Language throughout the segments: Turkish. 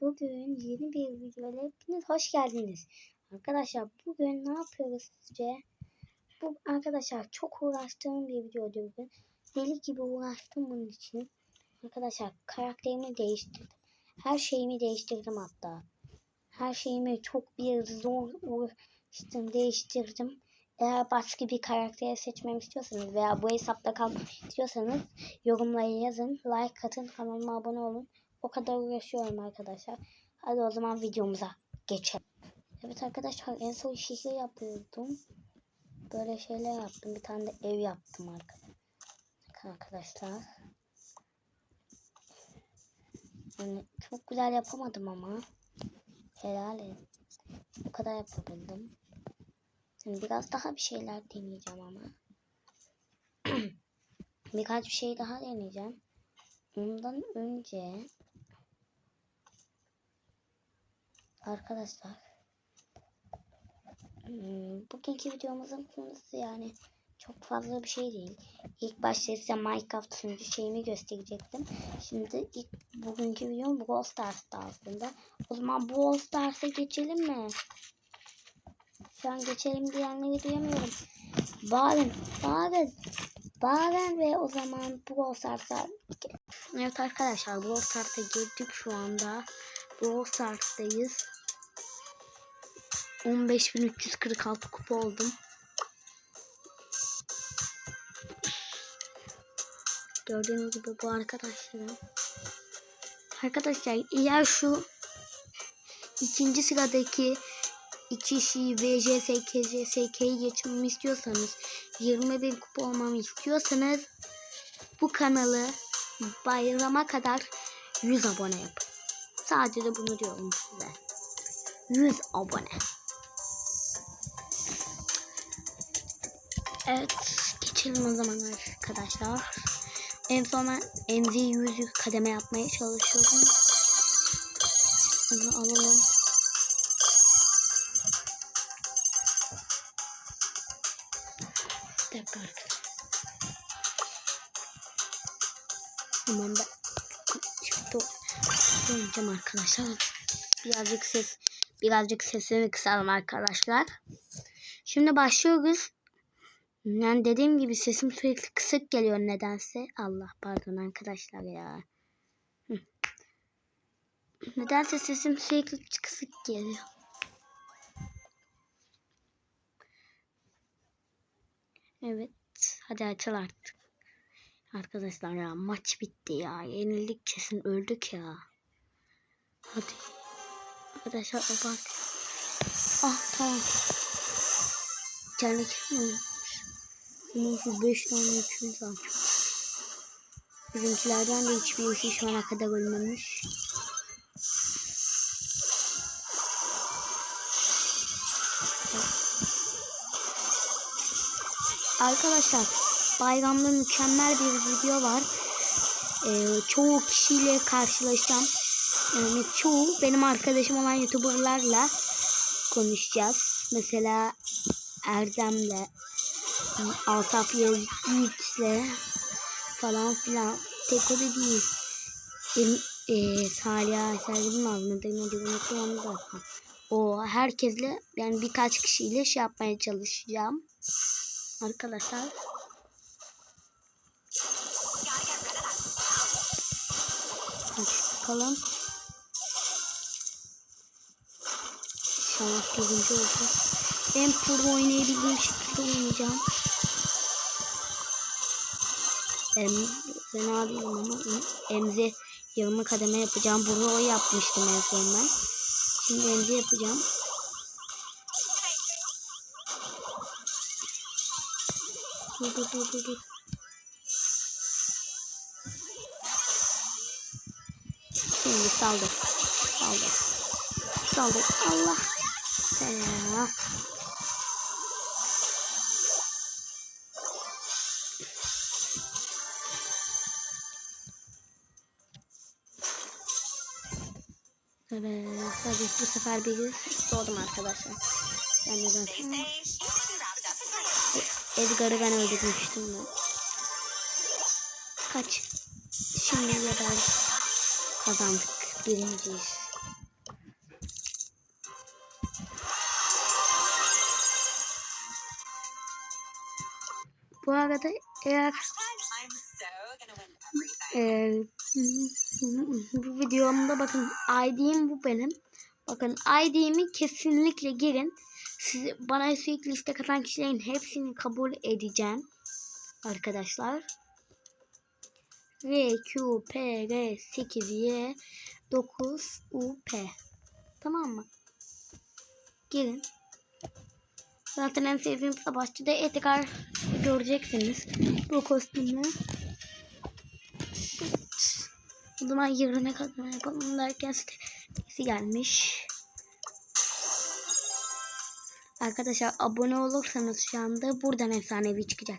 Bugün yeni bir videoyla hepiniz hoş geldiniz. Arkadaşlar bugün ne yapıyoruz sizce? Bu arkadaşlar çok uğraştığım bir videoydu bugün. Deli gibi uğraştım bunun için. Arkadaşlar karakterimi değiştirdim. Her şeyimi değiştirdim hatta. Her şeyimi çok bir zor uğraştım değiştirdim. Eğer başka bir karakter seçmemi istiyorsanız veya bu hesapta kalmak istiyorsanız yorumlara yazın. Like atın kanalıma abone olun. O kadar uğraşıyorum arkadaşlar. Hadi o zaman videomuza geçelim. Evet arkadaşlar en son şehir yapıyordum. Böyle şeyler yaptım. Bir tane de ev yaptım arkadaşlar. Arkadaşlar. Yani çok güzel yapamadım ama. Helal et. Bu kadar yapabildim. Şimdi biraz daha bir şeyler deneyeceğim ama. Birkaç bir şey daha deneyeceğim. Ondan önce arkadaşlar hmm, bugünkü videomuzun konusu yani çok fazla bir şey değil. İlk başta size Minecraft sunucu şeyimi gösterecektim. Şimdi ilk bugünkü videom Brawl Stars'ta aslında. O zaman Brawl Stars'a geçelim mi? Şu an geçelim diyenleri duyamıyorum. Bağırın, bağırın, bağırın ve o zaman Brawl Stars'a Evet arkadaşlar Brawl Stars'a girdik şu anda. Brawl Stars'tayız. 15.346 kupa oldum. Gördüğünüz gibi bu arkadaşlarım. Arkadaşlar eğer şu ikinci sıradaki kişiyi VJS, KJSK'yi geçmemi istiyorsanız 21 kupa olmamı istiyorsanız bu kanalı bayrama kadar 100 abone yapın. Sadece bunu diyorum size. 100 abone. Evet geçelim o zaman arkadaşlar. En sona MZ 100 kademe yapmaya çalışıyorum. Onu alalım. Bir dakika arkadaşlar. Tamam ben oynayacağım arkadaşlar. Birazcık ses birazcık sesimi kısalım arkadaşlar. Şimdi başlıyoruz. Yani dediğim gibi sesim sürekli kısık geliyor nedense. Allah pardon arkadaşlar ya. Nedense sesim sürekli kısık geliyor. Evet. Hadi açıl artık. Arkadaşlar ya maç bitti ya. Yenildik kesin öldük ya. Hadi. Arkadaşlar bak. Ah tamam. İçeride kim şu 5 tane yükümüz var. Bizimkilerden de hiçbirisi şu ana kadar ölmemiş. Arkadaşlar bayramda mükemmel bir video var. Ee, çoğu kişiyle karşılaşacağım. Yani çoğu benim arkadaşım olan youtuberlarla konuşacağız. Mesela Erdem'le, Asaf Yiğit'le falan filan. Tek o da değil. Benim e, Salih Sergin ağzına demedi unuttum onu zaten. O herkesle yani birkaç kişiyle şey yapmaya çalışacağım. Arkadaşlar bakalım. İnşallah birinci olacak. Ben pro oynayabildiğim şekilde oynayacağım. Em, fena değilim ama emze yarımı kademe yapacağım. Bunu yapmıştım en son ben. Şimdi emze yapacağım. Dur dur dur dur. dur. Şimdi saldır. Saldır. Saldır. Allah. Ya. Evet. Tabii bu sefer bir doğdum arkadaşlar. Yani ben zaten e, Edgar'ı ben öldürmüştüm ben. Kaç. Şimdi kadar kazandık. Birinciyiz. Bu arada eğer e, bu videomda bakın ID'm bu benim. Bakın ID'mi kesinlikle girin. Siz bana sürekli istek atan kişilerin hepsini kabul edeceğim. Arkadaşlar. R Q P R 8 Y 9 U P. Tamam mı? Girin. Zaten en sevdiğim savaşçı da Edgar göreceksiniz. Bu kostümü. O zaman yarına kadar yapalım derken sitesi gelmiş. Arkadaşlar abone olursanız şu anda buradan efsanevi çıkacak.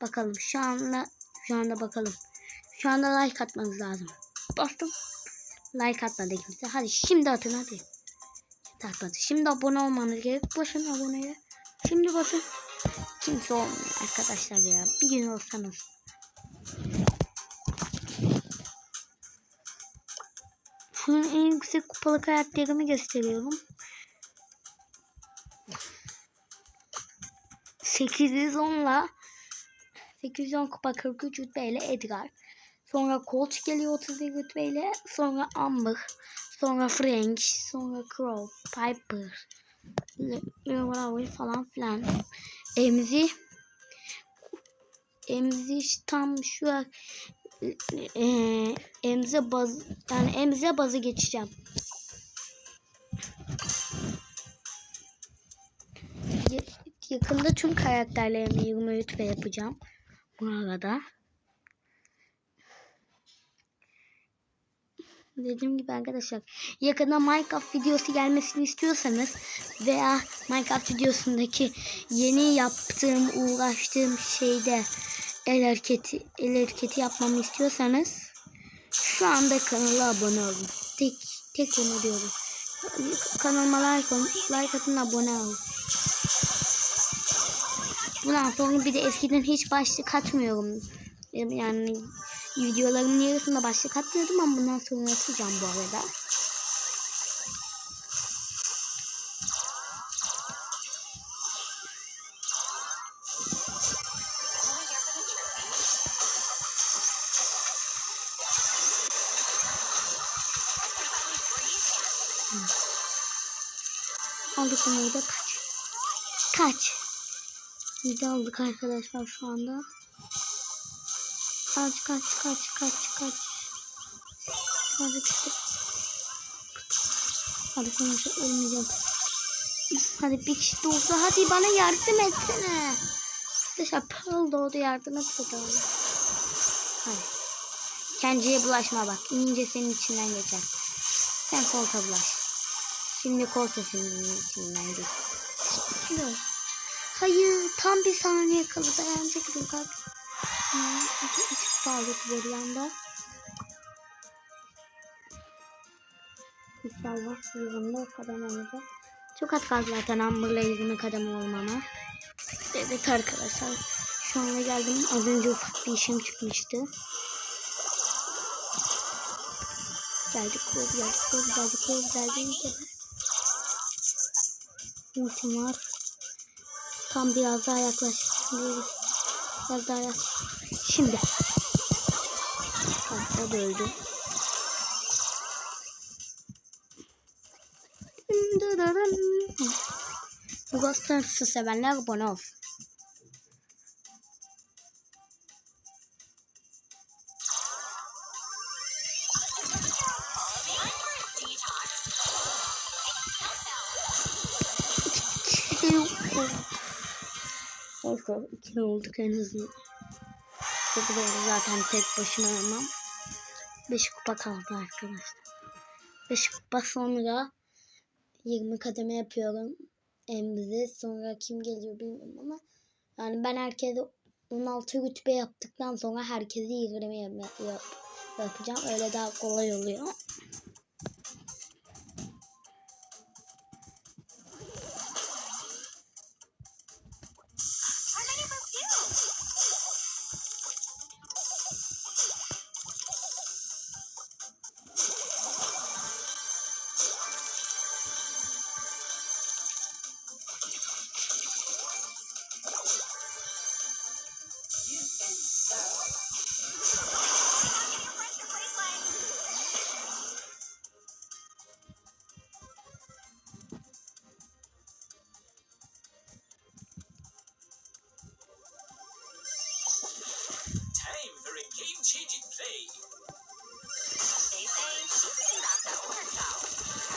Bakalım şu anda şu anda bakalım. Şu anda like atmanız lazım. Bastım. Like atmadı kimse. Hadi şimdi atın hadi. Atmadı. Şimdi abone olmanız gerek. Basın aboneye. Şimdi basın. Kimse olmuyor arkadaşlar ya. Bir gün olsanız. Şunun en yüksek kupalı karakterimi gösteriyorum. 810 ile 810 kupa 43 rütbeyle Edgar. Sonra Colt geliyor 31 rütbeyle. Sonra Amber. Sonra Frank. Sonra Crow. Piper. Leroy falan filan. Emzi. Emzi tam şu e, emze baz yani emze bazı geçeceğim. Yakında tüm karakterlerimi 20 rütbe yapacağım. Bu arada. Dediğim gibi arkadaşlar yakında Minecraft videosu gelmesini istiyorsanız veya Minecraft videosundaki yeni yaptığım uğraştığım şeyde el hareketi el hareketi yapmamı istiyorsanız şu anda kanala abone olun. Tek tek onu diyorum. Kanalıma like, like atın abone olun. Bundan sonra bir de eskiden hiç başlık atmıyorum. Yani videolarımın yarısında başlık atmıyordum ama bundan sonra atacağım bu arada. Aldık onu da kaç. Kaç. Biz aldık arkadaşlar şu anda. Kaç kaç kaç kaç kaç. Hadi işte. Hadi sonuçta ölmeyeceğim. Hadi bir kişi olsa hadi bana yardım etsene. Arkadaşlar Pearl doğdu yardım et bakalım. Hadi. Kendine bulaşma bak. İnince senin içinden geçer. Sen kolta bulaş. Şimdi kolta senin içinden. Hayır tam bir saniye kaldı dayanacak bir kalk. Işık sağlık bir yanda. İnşallah yılımda olacak. Çok az kaldı zaten Amber'la ilgili kadem olmama. Evet arkadaşlar. Şu anda geldim. Az önce ufak bir işim çıkmıştı. Geldik kol geldik kol geldik kol geldik. Ultim var. Tam biraz daha yaklaşıyoruz. Biraz daha yaklaş. Şimdi. Tamam, o da öldü. Bu Ghost'u sevenler abone olsun. Neyse iki olduk en hızlı. Çok zaten tek başına olmam. 5 kupa kaldı arkadaşlar. 5 kupa sonra 20 kademe yapıyorum. Emre sonra kim geliyor bilmiyorum ama yani ben herkese 16 rütbe yaptıktan sonra herkesi 20 yap yap yapacağım. Öyle daha kolay oluyor. change it, Faye. They she's getting knocked.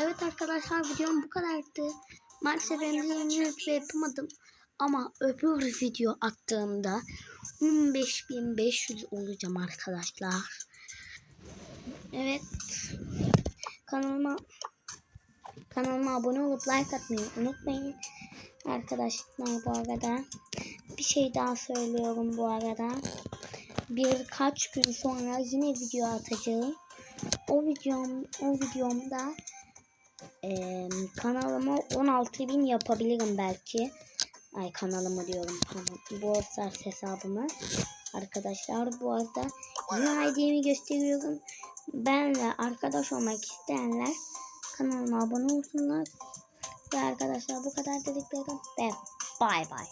Evet arkadaşlar videom bu kadardı. Maalesef video yapamadım. Ama öbür video attığımda 15.500 olacağım arkadaşlar. Evet. Kanalıma kanalıma abone olup like atmayı unutmayın. Arkadaşlar bu arada bir şey daha söylüyorum bu arada. Birkaç gün sonra yine video atacağım. O videom o videomda eee kanalıma 16.000 yapabilirim belki. Ay kanalımı diyorum pardon. Bu Stars hesabımı. Arkadaşlar bu arada yine ID'mi gösteriyorum. Benle arkadaş olmak isteyenler kanalıma abone olsunlar. Ve arkadaşlar bu kadar dediklerim ve bay bay.